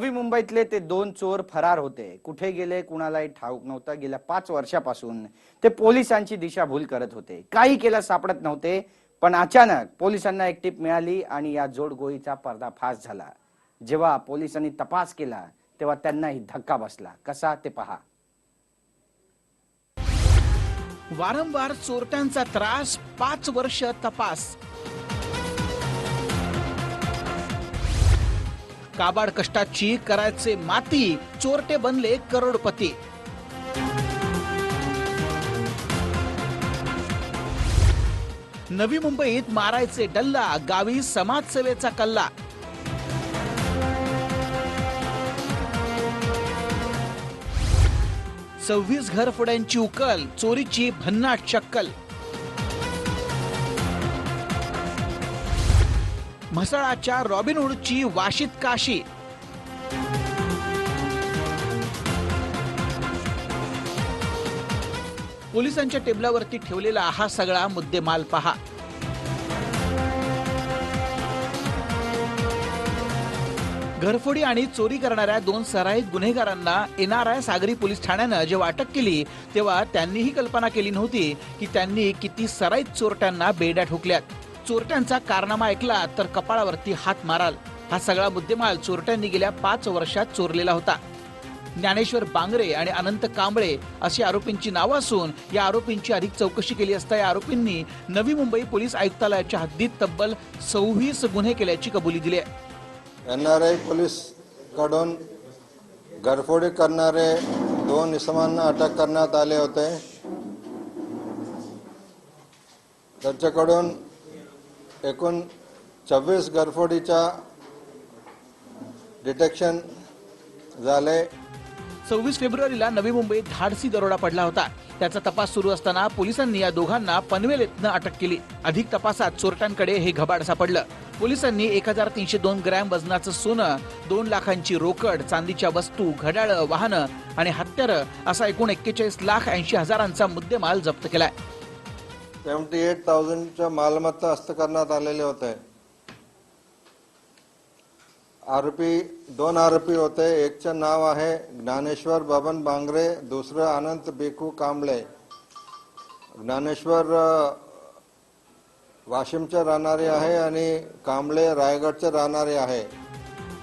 नवी मुंबईतले ते दोन चोर फरार होते. कुठे गेले कुणालाही ठाऊक नव्हतं. गेल्या पाच वर्षापासून ते पोलिसांची दिशाभूल करत होते. काही केलं सापडत नव्हते पण अचानक पोलिसांना एक टीप मिळाली आणि या जोडगोळीचा पर्दाफाश झाला. जेव्हा पोलिसांनी तपास केला तेव्हा त्यांनाही धक्का बसला. कसा ते पहा. वारंवार चोरट्यांचा त्रास पाच वर्ष तपास. काबाड कष्टाची करायचे माती चोरटे बनले करोडपती. नवी मुंबईत मारायचे डल्ला गावी समाजसेवेचा कल्ला. सव्वीस घरफोड्यांची उकल चोरीची भन्नाट शक्कल. म्हसळाच्या रॉबिनहूडची वाशीत काशी. पोलिसांच्या टेबलावरती ठेवलेला हा सगळा मुद्देमाल पहा. घरफोडी आणि चोरी करणाऱ्या दोन सराईत गुन्हेगारांना एनआरआय सागरी पोलीस ठाण्यानं जेव्हा अटक केली तेव्हा त्यांनीही कल्पना केली नव्हती की त्यांनी किती सराईत चोरट्यांना बेड्या ठोकल्यात. चोरट्यांचा कारनामा ऐकला तर कपाळावरती हात माराल. हा सगळा मुद्देमाल चोरट्यांनी गेल्या पाच वर्षात चोरलेला होता. ज्ञानेश्वर बांगरे आणि अनंत कांबळे अशी आरोपींची नावं असून या आरोपींची अधिक चौकशी केली असता या आरोपींनी नवी मुंबई पोलीस आयुक्तालयाच्या हद्दीत तब्बल सव्वीस गुन्हे केल्याची कबुली दिली आहे. एन आर आय पोलीसकडून घरफोडी करणारे दोन इसमांना अटक करण्यात आले होते. त्यांच्याकडून एकूण छव्वीस गरफोडीच्या डिटेक्शन झाले. सव्वीस फेब्रुवारीला नवी मुंबईत धाडसी दरोडा पडला होता. त्याचा तपास सुरू असताना पोलिसांनी या दोघांना पनवेल येथनं अटक केली. अधिक तपासात चोरट्यांकडे हे घबाड सापडलं. पोलिसांनी एक हजार तीनशे दोन ग्रॅम वजनाचं सोनं दोन लाखांची रोकड चांदीच्या वस्तू घड्याळं वाहनं आणि हत्यारं असा एकूण एक्केचाळीस लाख ऐंशी हजारांचा मुद्देमाल जप्त केलाय. सेवन्टी एट थाउजंडच्या मालमत्ता हस्त करण्यात आलेले होते. आरोपी दोन आरोपी होते. एकचं नाव आहे ज्ञानेश्वर बबन बांगरे दुसरं अनंत बेकू कांबळे. ज्ञानेश्वर वाशिमचे राहणारे आहे आणि कांबळे रायगडचे राहणारे आहे.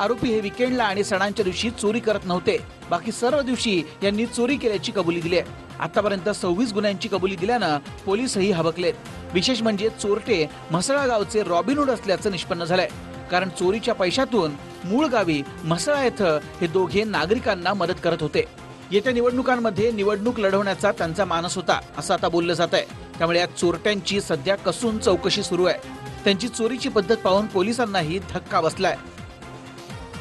आरोपी हे विकेंडला आणि सणांच्या दिवशी चोरी करत नव्हते. बाकी सर्व दिवशी यांनी चोरी केल्याची कबुली दिली आहे. आतापर्यंत सव्वीस गुन्ह्यांची कबुली दिल्यानं पोलीसही हबकलेत. विशेष म्हणजे चोरटे म्हसळा गावचे रॉबिनहूड असल्याचं निष्पन्न झालंय. कारण चोरीच्या पैशातून मूळ गावी म्हसळा येथं हे दोघे नागरिकांना मदत करत होते. येत्या निवडणुकांमध्ये निवडणूक लढवण्याचा त्यांचा मानस होता असं आता बोललं जात आहे त्यामुळे या चोरट्यांची सध्या कसून चौकशी सुरू आहे. त्यांची चोरीची पद्धत पाहून पोलिसांनाही धक्का बसलाय.